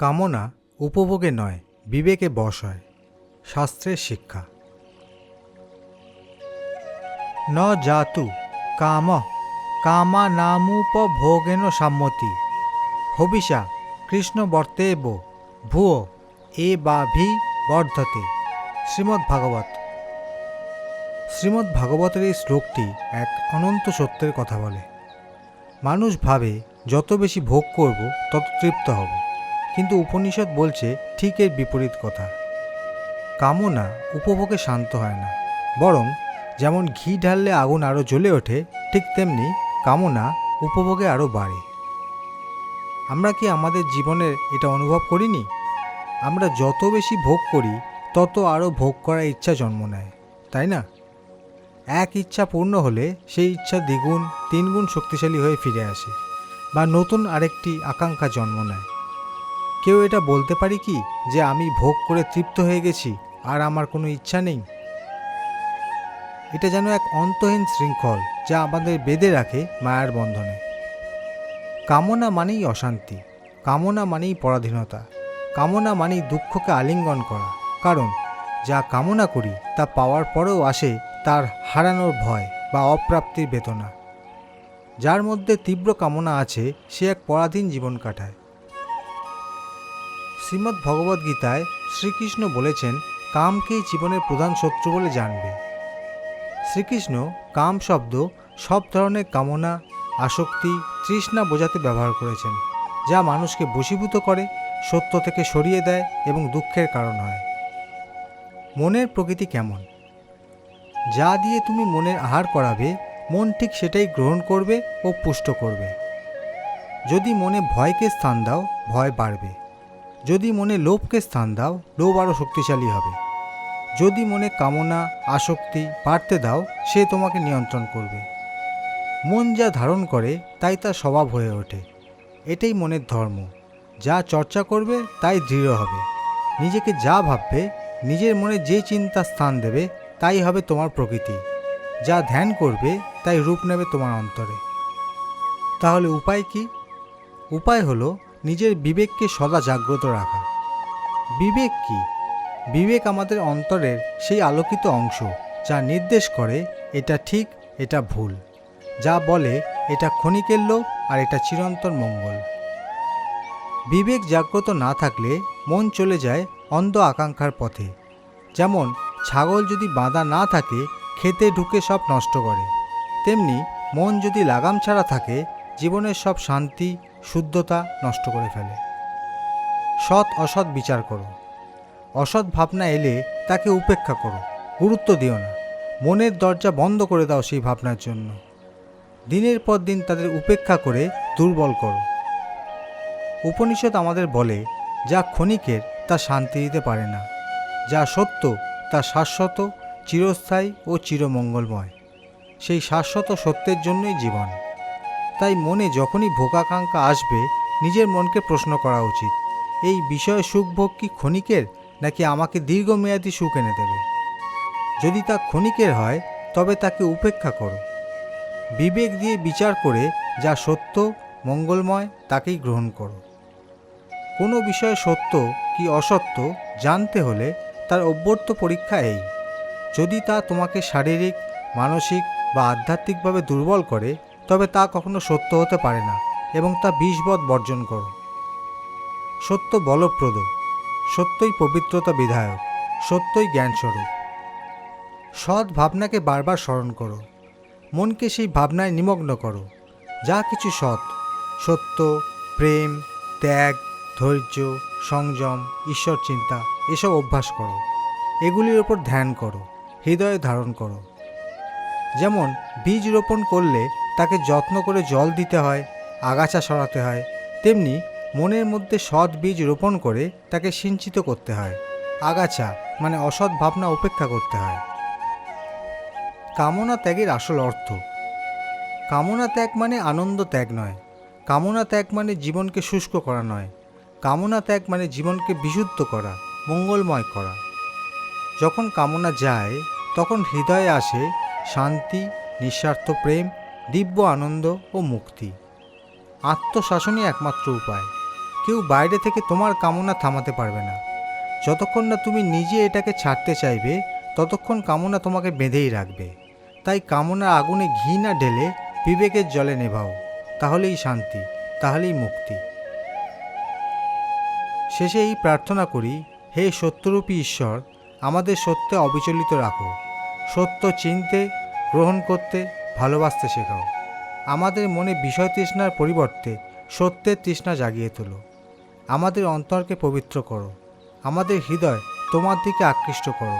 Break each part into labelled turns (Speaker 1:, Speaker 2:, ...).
Speaker 1: কামনা উপভোগে নয়, বিবেকে বশ হয়। শাস্ত্রের শিক্ষা। ন জাতু কাম কামা নামুপভোগেন সাম্মতি। হবিষা কৃষ্ণ বর্তেব ভুয় এ বাভি বর্ধতে। শ্রীমদ্ ভাগবত শ্রীমদ্ ভাগবতের এই শ্লোকটি এক অনন্ত সত্যের কথা বলে। মানুষ ভাবে, যত বেশি ভোগ করব, তত তৃপ্ত হব। কিন্তু উপনিষদ বলছে ঠিক এর বিপরীত কথা। কামনা উপভোগে শান্ত হয় না, বরং যেমন ঘি ঢাললে আগুন আরও জ্বলে ওঠে, ঠিক তেমনি কামনা উপভোগে আরও বাড়ে। আমরা কি আমাদের জীবনের এটা অনুভব করিনি? আমরা যত বেশি ভোগ করি, তত আরও ভোগ করার ইচ্ছা জন্ম নেয়, তাই না? এক ইচ্ছা পূর্ণ হলে সেই ইচ্ছা দ্বিগুণ, তিনগুণ শক্তিশালী হয়ে ফিরে আসে, বা নতুন আরেকটি আকাঙ্ক্ষা জন্ম নেয়। কেউ এটা বলতে পারি কি যে আমি ভোগ করে তৃপ্ত হয়ে গেছি আর আমার কোনো ইচ্ছা নেই? এটা যেন এক অন্তহীন শৃঙ্খল যা আমাদের বেঁধে রাখে মায়ার বন্ধনে। কামনা মানেই অশান্তি, কামনা মানেই পরাধীনতা, কামনা মানেই দুঃখকে আলিঙ্গন করা। কারণ যা কামনা করি তা পাওয়ার পরেও আসে তার হারানোর ভয় বা অপ্রাপ্তির বেদনা। যার মধ্যে তীব্র কামনা আছে সে এক পরাধীন জীবন কাটায়। শ্রীমদ্ ভগবদ্গীতায় শ্রীকৃষ্ণ বলেছেন, কামকেই জীবনের প্রধান শত্রু বলে জানবে। শ্রীকৃষ্ণ কাম শব্দ সব ধরনের কামনা, আসক্তি, তৃষ্ণা বোঝাতে ব্যবহার করেছেন, যা মানুষকে বশীভূত করে, সত্য থেকে সরিয়ে দেয় এবং দুঃখের কারণ হয়। মনের প্রকৃতি কেমন? যা দিয়ে তুমি মনের আহার করাবে, মন ঠিক সেটাই গ্রহণ করবে ও পুষ্ট করবে। যদি মনে ভয়কে স্থান দাও, ভয় বাড়বে। যদি মনে লোভকে স্থান দাও, লোভ আরও শক্তিশালী হবে। যদি মনে কামনা, আসক্তি বাড়তে দাও, সে তোমাকে নিয়ন্ত্রণ করবে। মন যা ধারণ করে, তাই তার স্বভাব হয়ে ওঠে। এটাই মনের ধর্ম। যা চর্চা করবে, তাই দৃঢ় হবে। নিজেকে যা ভাববে, নিজের মনে যে চিন্তা স্থান দেবে, তাই হবে তোমার প্রকৃতি। যা ধ্যান করবে, তাই রূপ নেবে তোমার অন্তরে। তাহলে উপায় কি? উপায় হলো নিজের বিবেককে সদা জাগ্রত রাখা। বিবেক কি? বিবেক আমাদের অন্তরের সেই আলোকিত অংশ, যা নির্দেশ করে এটা ঠিক, এটা ভুল, যা বলে এটা ক্ষণিকের লোক আর এটা চিরন্তন মঙ্গল। বিবেক জাগ্রত না থাকলে মন চলে যায় অন্ধ আকাঙ্ক্ষার পথে। যেমন ছাগল যদি বাঁধা না থাকে খেতে ঢুকে সব নষ্ট করে। তেমনি মন যদি লাগাম ছাড়া থাকে, জীবনের সব শান্তি শুদ্ধতা নষ্ট করে ফেলে। সৎ অসৎ বিচার করো। অসৎ ভাবনা এলে তাকে উপেক্ষা করো, গুরুত্ব দিও না। মনের দরজা বন্ধ করে দাও সেই ভাবনার জন্য। দিনের পর দিন তাদের উপেক্ষা করে দুর্বল করো। উপনিষদ আমাদের বলে, যা ক্ষণিকের, তা শান্তি দিতে পারে না। যা সত্য, তা শাশ্বত, চিরস্থায়ী ও চিরমঙ্গলময়। সেই শাশ্বত সত্যের জন্যই জীবন। তাই মনে যখনই ভোগাকাঙ্ক্ষা আসবে, নিজের মনকে প্রশ্ন করা উচিত। এই বিষয়ে সুখভোগ কি ক্ষণিকের, নাকি আমাকে দীর্ঘমেয়াদী সুখ এনে দেবে? যদি তা ক্ষণিকের হয়, তবে তাকে উপেক্ষা করো। বিবেক দিয়ে বিচার করে যা সত্য, মঙ্গলময়, তাকেই গ্রহণ করো। কোনো বিষয়ে সত্য কি অসত্য জানতে হলে তার অভ্যর্থ পরীক্ষা এই। যদি তা তোমাকে শারীরিক, মানসিক বা আধ্যাত্মিকভাবে দুর্বল করে তবে তা কখনো সত্য হতে পারে না এবং তা বিষবধ বর্জন করো। সত্য বলপ্রদ, সত্যই পবিত্রতা বিধায়ক, সত্যই জ্ঞানস্বরূপ। সৎ ভাবনাকে বারবার স্মরণ করো, মনকে সেই ভাবনায় নিমগ্ন করো, যা কিছু সৎ, সত্য, প্রেম, ত্যাগ, ধৈর্য, সংযম, ঈশ্বর চিন্তা, এসব অভ্যাস করো। এগুলির ওপর ধ্যান করো, হৃদয়ে ধারণ করো। যেমন বীজ রোপণ করলে তাকে যত্ন করে জল দিতে হয়, আগাছা সরাতে হয়, তেমনি মনের মধ্যে সৎ বীজ রোপণ করে তাকে সিঞ্চিত করতে হয়। আগাছা মানে অসৎ ভাবনা উপেক্ষা করতে হয়। কামনা ত্যাগের আসল অর্থ। কামনা ত্যাগ মানে আনন্দ ত্যাগ নয়। কামনা ত্যাগ মানে জীবনকে শুষ্ক করা নয়। কামনা ত্যাগ মানে জীবনকে বিশুদ্ধ করা, মঙ্গলময় করা। যখন কামনা যায়, তখন হৃদয়ে আসে শান্তি, নিঃস্বার্থ প্রেম দিব্য আনন্দ ও মুক্তি। আত্মশাসনই একমাত্র উপায়। কেউ বাইরে থেকে তোমার কামনা থামাতে পারবে না। যতক্ষণ না তুমি নিজে এটাকে ছাড়তে চাইবে, ততক্ষণ কামনা তোমাকে বেঁধেই রাখবে। তাই কামনার আগুনে ঘি না ঢেলে বিবেকের জলে নেভাও। তাহলেই শান্তি, তাহলেই মুক্তি। শেষে এই প্রার্থনা করি, হে সত্যরূপী ঈশ্বর, আমাদের সত্যে অবিচলিত রাখো। সত্য চিনতে, গ্রহণ করতে ভালোবাসতে শেখাও। আমাদের মনে বিষয় তৃষ্ণার পরিবর্তে সত্যের তৃষ্ণা জাগিয়ে তোলো। আমাদের অন্তরকে পবিত্র করো। আমাদের হৃদয় তোমার দিকে আকৃষ্ট করো,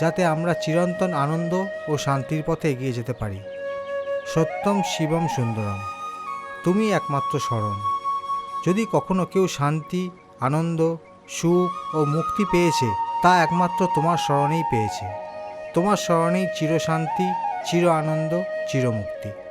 Speaker 1: যাতে আমরা চিরন্তন আনন্দ ও শান্তির পথে এগিয়ে যেতে পারি। সত্যম শিবম সুন্দরম। তুমি একমাত্র স্মরণ। যদি কখনো কেউ শান্তি, আনন্দ, সুখ ও মুক্তি পেয়েছে, তা একমাত্র তোমার স্মরণেই পেয়েছে। তোমার স্মরণেই চিরশান্তি, চির আনন্দ চিরমুক্তি।